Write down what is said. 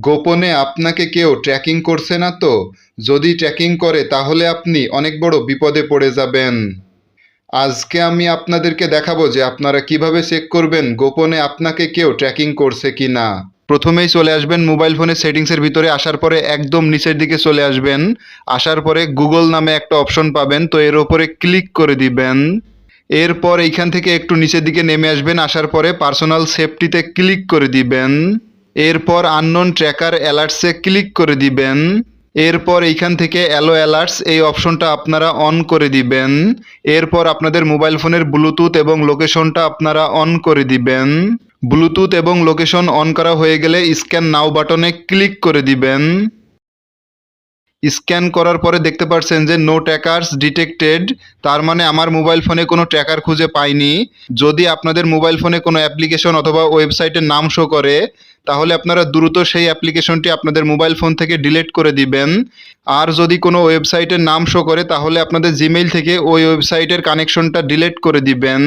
গোপনে আপনাকে কেউ ট্র্যাকিং করছে না তো? যদি ট্র্যাকিং করে, তাহলে আপনি অনেক বড় বিপদে পড়ে যাবেন। আজকে আমি আপনাদেরকে দেখাবো যে আপনারা কীভাবে চেক করবেন, গোপনে আপনাকে কেউ ট্র্যাকিং করছে কি না প্রথমেই চলে আসবেন মোবাইল ফোনের সেটিংসের ভিতরে, আসার পরে একদম নিচের দিকে চলে আসবেন। আসার পরে গুগল নামে একটা অপশন পাবেন, তো এর ওপরে ক্লিক করে দিবেন। এরপর এইখান থেকে একটু নিচের দিকে নেমে আসবেন, আসার পরে পার্সোনাল সেফটিতে ক্লিক করে দিবেন। এরপর আননোন ট্র্যাকার অ্যালার্টসে ক্লিক করে দিবেন। এরপর এইখান থেকে অ্যালো অ্যালার্টস এই অপশনটা আপনারা অন করে দিবেন। এরপর আপনাদের মোবাইল ফোনের ব্লুটুথ এবং লোকেশনটা আপনারা অন করে দিবেন। ব্লুটুথ এবং লোকেশন অন করা হয়ে গেলে স্ক্যান নাও বাটনে ক্লিক করে দিবেন। স্ক্যান করার পরে দেখতে পাচ্ছেন যে নো ট্র্যাকার্স ডিটেক্টেড তার মানে আমার মোবাইল ফোনে কোনো ট্র্যাকার খুঁজে পাইনি। যদি আপনাদের মোবাইল ফোনে কোনো অ্যাপ্লিকেশন অথবা ওয়েবসাইটের নাম শো করে, তাহলে আপনারা দ্রুত সেই অ্যাপ্লিকেশনটি আপনাদের মোবাইল ফোন থেকে ডিলিট করে দিবেন। আর যদি কোনো ওয়েবসাইটের নাম শো করে, তাহলে আপনাদের জিমেইল থেকে ওই ওয়েবসাইটের কানেকশনটা ডিলিট করে দিবেন।